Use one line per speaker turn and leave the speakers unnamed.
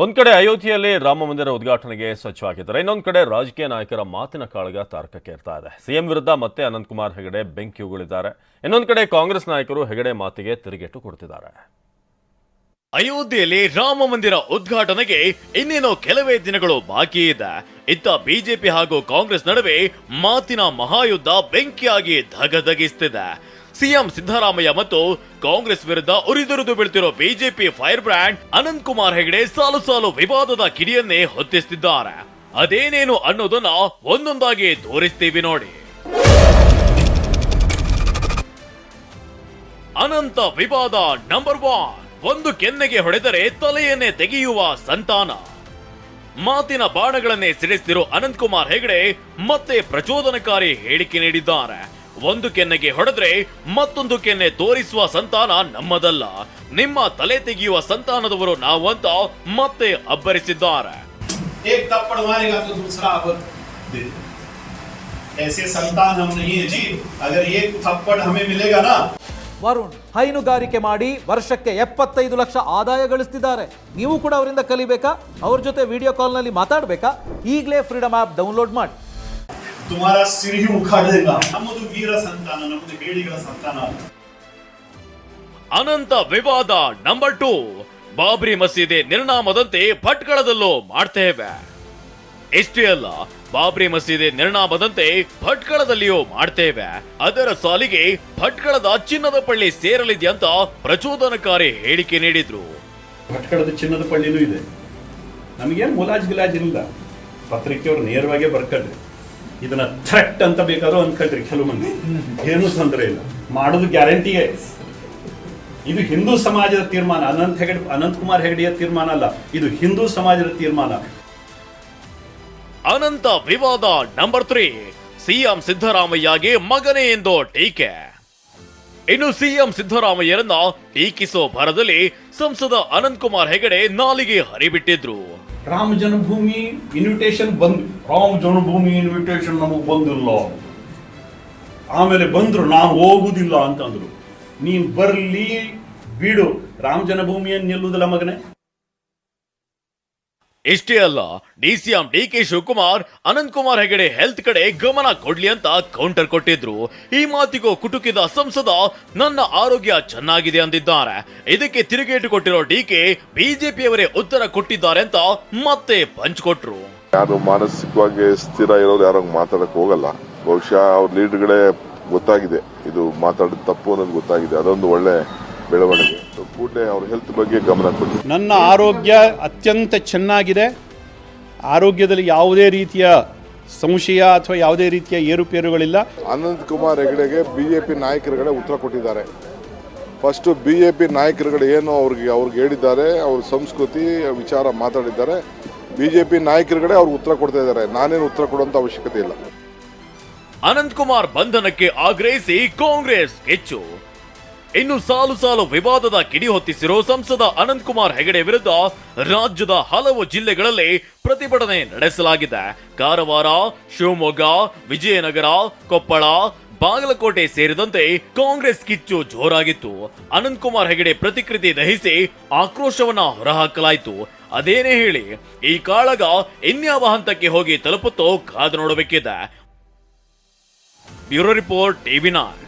ಒಂದ್ ಕಡೆ ಅಯೋಧ್ಯೆಯಲ್ಲಿ ರಾಮ ಮಂದಿರ ಉದ್ಘಾಟನೆಗೆ ಸಜ್ಜಾಗಿದ್ದಾರೆ ಇನ್ನೊಂದು ಕಡೆ ರಾಜಕೀಯ ನಾಯಕರ ಮಾತಿನ ಕಾಳಗ ತಾರಕಕ್ಕೆ ಇರ್ತಾ ಇದೆ. ಸಿಎಂ ವಿರುದ್ಧ ಮತ್ತೆ ಅನಂತಕುಮಾರ್ ಹೆಗಡೆ ಬೆಂಕಿ ಉಗುಳಿದ್ದಾರೆ. ಇನ್ನೊಂದು ಕಡೆ ಕಾಂಗ್ರೆಸ್ ನಾಯಕರು ಹೆಗಡೆ ಮಾತಿಗೆ ತಿರುಗೇಟು ಕೊಡ್ತಿದ್ದಾರೆ
ಅಯೋಧ್ಯೆಯಲ್ಲಿ ರಾಮ ಮಂದಿರ ಉದ್ಘಾಟನೆಗೆ ಇನ್ನೇನು ಕೆಲವೇ ದಿನಗಳು ಬಾಕಿ ಇದೆ. ಇತ್ತ ಬಿಜೆಪಿ ಹಾಗೂ ಕಾಂಗ್ರೆಸ್ ನಡುವೆ ಮಾತಿನ ಮಹಾಯುದ್ಧ ಬೆಂಕಿಯಾಗಿ ಧಗಧಗಿಸ್ತಿದೆ. ಸಿಎಂ ಸಿದ್ದರಾಮಯ್ಯ ಮತ್ತು ಕಾಂಗ್ರೆಸ್ ವಿರುದ್ಧ ಉರಿದುರಿದು ಬೀಳ್ತಿರೋ BJP fire brand Anant Kumar Hegde ಸಾಲು ಸಾಲು ವಿವಾದದ ಕಿಡಿಯನ್ನೇ ಹೊತ್ತಿಸ್ತಿದ್ದಾರೆ. ಅದೇನೇನು ಅನ್ನೋದನ್ನ ಒಂದೊಂದಾಗಿ ತೋರಿಸ್ತೀವಿ ನೋಡಿ. ಅನಂತ ವಿವಾದ ನಂಬರ್ ಒನ್ ಒಂದು ಕೆನ್ನೆಗೆ ಹೊಡೆದರೆ ತಲೆಯನ್ನೇ ತೆಗೆಯುವ ಸಂತಾನ. ಮಾತಿನ ಬಾಣಗಳನ್ನೇ ಸಿಡಿಸ್ತಿರೋ ಅನಂತ್ ಕುಮಾರ್ ಹೆಗಡೆ ಮತ್ತೆ ಪ್ರಚೋದನಕಾರಿ ಹೇಳಿಕೆ ನೀಡಿದ್ದಾರೆ. ಒಂದು ಕೆನ್ನೆಗೆ ಹೊಡೆದ್ರೆ ಮತ್ತೊಂದು ಕೆನ್ನೆ ತೋರಿಸುವ ಸಂತಾನ ನಮ್ಮದಲ್ಲ. ನಿಮ್ಮ ತಲೆ ತೆಗೆಯುವ ಸಂತಾನದವರು ನಾವು ಅಂತ ಮತ್ತೆ ಅಬ್ಬರಿಸಿದ್ದಾರೆ.
ವರುಣ್ ಹೈನುಗಾರಿಕೆ ಮಾಡಿ ವರ್ಷಕ್ಕೆ ಎಪ್ಪತ್ತೈದು ಲಕ್ಷ ಆದಾಯ ಗಳಿಸ್ತಿದ್ದಾರೆ. ನೀವು ಕೂಡ ಅವರಿಂದ ಕಲಿಬೇಕಾ? ಅವ್ರ ಜೊತೆ ವಿಡಿಯೋ ಕಾಲ್ನಲ್ಲಿ ಮಾತಾಡಬೇಕಾ? ಈಗಲೇ ಫ್ರೀಡಮ್ ಆಪ್ ಡೌನ್ಲೋಡ್ ಮಾಡಿ.
ತುಮಾರ ಸಿರಿಯು ಮುಖಾಡಲಿಲ್ಲ ನಮ್ಮದು ವೀರ ಸಂತಾನ ನಮ್ಮದು ಬೇಡಿಗಳ ಸಂತಾನ
ಅನಂತ ವಿವಾದ ನಂಬರ್ ಟೂ ಬಾಬ್ರಿ ಮಸೀದಿ ನಿರ್ನಾಮದಂತೆ ಭಟ್ಕಳದಲ್ಲೂ ಮಾಡ್ತೇವೆ. ಇಷ್ಟೇ ಅಲ್ಲ ಬಾಬ್ರಿ ಮಸೀದಿ ನಿರ್ಣಾಮದಂತೆ ಭಟ್ಕಳದಲ್ಲಿಯೂ ಮಾಡ್ತೇವೆ. ಅದರ ಸಾಲಿಗೆ ಭಟ್ಕಳದ ಚಿನ್ನದ ಪಳ್ಳಿ ಸೇರಲಿದೆ ಅಂತ ಪ್ರಚೋದನಕಾರಿ ಹೇಳಿಕೆ ನೀಡಿದ್ರು.
ಭಟ್ಕಳದ ಚಿನ್ನದ ಪಳ್ಳಿನೂ ಇದೆ. ನಮಗೇನು ಮುಲಾಜ್ ಗಿಲಾಜ್ ಇಲ್ಲ. ಪತ್ರಿಕೆಯವರು ನೇರವಾಗಿ ಬರ್ಕಡ್ರಿ ಇದನ್ನ ಥ್ರೆಟ್ ಅಂತ ಬೇಕಾದ್ರೂ ಅನ್ಕೊಳ್ರಿ ಕೆಲವು ಮಂದಿ. ಏನೂ ತೊಂದರೆ ಇಲ್ಲ. ಮಾಡೋದು ಗ್ಯಾರಂಟಿಯೇ ಇದು ಹಿಂದೂ ಸಮಾಜದ ತೀರ್ಮಾನ. ಅನಂತ್ ಹೆಗಡೆ ಅನಂತಕುಮಾರ್ ಹೆಗಡೆಯ ತೀರ್ಮಾನ ಅಲ್ಲ. ಇದು ಹಿಂದೂ ಸಮಾಜದ ತೀರ್ಮಾನ.
ಅನಂತ ವಿವಾದ ನಂಬರ್ ತ್ರೀ. ಸಿಎಂ ಸಿದ್ದರಾಮಯ್ಯಗೆ ಮಗನೇ ಎಂದು ಟೀಕೆ. ಇನ್ನು ಸಿಎಂ ಸಿದ್ದರಾಮಯ್ಯರನ್ನ ಟೀಕಿಸೋ ಭರದಲ್ಲಿ ಸಂಸದ ಅನಂತಕುಮಾರ್ ಹೆಗಡೆ ನಾಲಿಗೆ ಹರಿಬಿಟ್ಟಿದ್ರು.
ರಾಮ ಜನ್ಮಭೂಮಿ ಇನ್ವಿಟೇಷನ್ ಬಂದು, ರಾಮ ಜನ್ಮಭೂಮಿ ಇನ್ವಿಟೇಷನ್ ನಮಗೆ ಬಂದಿಲ್ಲ. ಆಮೇಲೆ ಬಂದ್ರು, ನಾನು ಹೋಗುದಿಲ್ಲ ಅಂತಂದ್ರು. ನೀನ್ ಬರ್ಲಿ, ಬಿಡು. ರಾಮ ಜನ್ಮಭೂಮಿಯನ್ನು ನಿಲ್ಲುವುದಿಲ್ಲ ಮಗನೇ.
ಇಷ್ಟೇ ಅಲ್ಲ, D CM D K Shivakumar, Ananth Kumar Hegde health ಕಡೆ ಗಮನ ಕೊಡ್ಲಿ ಅಂತ ಕೌಂಟರ್ ಕೊಟ್ಟಿದ್ರು. ಈ ಮಾತಿಗೂ ಕುಟುಕಿದ ಸಂಸದ, ನನ್ನ ಆರೋಗ್ಯ ಚೆನ್ನಾಗಿದೆ ಅಂದಿದ್ದಾರೆ. ಇದಕ್ಕೆ ತಿರುಗೇಟು ಕೊಟ್ಟಿರೋ ಡಿಕೆ ಬಿಜೆಪಿಯವರೇ ಉತ್ತರ ಕೊಟ್ಟಿದ್ದಾರೆ ಅಂತ ಮತ್ತೆ ಪಂಚ್ ಕೊಟ್ರು.
ಯಾರು ಮಾನಸಿಕವಾಗಿ ಸ್ಥಿರ ಇರೋರು ಯಾರು ಮಾತಾಡಕ್ ಹೋಗಲ್ಲ. ಬಹುಶಃ ಅವ್ರ ಲೀಡರ್ಗಳೇ ಗೊತ್ತಾಗಿದೆ. ಇದು ಮಾತಾಡೋದು ತಪ್ಪು ಅನ್ನೋದು ಗೊತ್ತಾಗಿದೆ. ಅದೊಂದು ಒಳ್ಳೆ ಬೆಳವಣಿಗೆ. ಕೂಡಲೇ ಅವ್ರ ಹೆಲ್ತ್ ಬಗ್ಗೆ ಗಮನ ಕೊಡಿ.
ನನ್ನ ಆರೋಗ್ಯ ಅತ್ಯಂತ ಚೆನ್ನಾಗಿದೆ. ಆರೋಗ್ಯದಲ್ಲಿ ಯಾವುದೇ ರೀತಿಯ ಸಂಶಯ ಅಥವಾ ಯಾವುದೇ ರೀತಿಯ ಏರುಪೇರುಗಳಿಲ್ಲ.
ಅನಂತ್ ಕುಮಾರ್ ಹೆಗಡೆಗೆ ಬಿಜೆಪಿ ನಾಯಕರುಗಳೇ ಉತ್ತರ ಕೊಟ್ಟಿದ್ದಾರೆ. ಫಸ್ಟ್ ಪಿ ನಾಯಕರುಗಳು ಏನು ಅವ್ರಿಗೆ ಅವ್ರಿಗೆ ಹೇಳಿದ್ದಾರೆ ಅವ್ರ ಸಂಸ್ಕೃತಿ ವಿಚಾರ ಮಾತಾಡಿದ್ದಾರೆ. ಬಿ ಜೆ ಪಿ ನಾಯಕರುಗಳೇ ಅವ್ರಿಗೆ ಉತ್ತರ ಕೊಡ್ತಾ ಇದ್ದಾರೆ. ನಾನೇನು ಉತ್ತರ ಕೊಡುವಂತ ಅವಶ್ಯಕತೆ ಇಲ್ಲ.
ಅನಂತ್ ಕುಮಾರ್ ಬಂಧನಕ್ಕೆ ಆಗ್ರಹಿಸಿ ಕಾಂಗ್ರೆಸ್ ಕೆಚ್ಚು ಇನ್ನು ಸಾಲು ಸಾಲು ವಿವಾದದ ಕಿಡಿ ಹೊತ್ತಿಸಿರೋ ಸಂಸದ ಅನಂತ್ ಕುಮಾರ್ ಹೆಗಡೆ ವಿರುದ್ಧ ರಾಜ್ಯದ ಹಲವು ಜಿಲ್ಲೆಗಳಲ್ಲಿ ಪ್ರತಿಭಟನೆ ನಡೆಸಲಾಗಿದೆ. ಕಾರವಾರ, ಶಿವಮೊಗ್ಗ, ವಿಜಯನಗರ, ಕೊಪ್ಪಳ, ಬಾಗಲಕೋಟೆ ಸೇರಿದಂತೆ ಕಾಂಗ್ರೆಸ್ ಕಿಚ್ಚು ಜೋರಾಗಿತ್ತು. ಅನಂತ್ ಕುಮಾರ್ ಹೆಗಡೆ ಪ್ರತಿಕೃತಿ ದಹಿಸಿ ಆಕ್ರೋಶವನ್ನ ಹೊರಹಾಕಲಾಯಿತು. ಅದೇನೇ ಹೇಳಿ, ಈ ಕಾಳಗ ಇನ್ಯಾವ ಹಂತಕ್ಕೆ ಹೋಗಿ ತಲುಪುತ್ತೋ ಕಾದು ನೋಡಬೇಕಿದೆ. Bureau report TV nine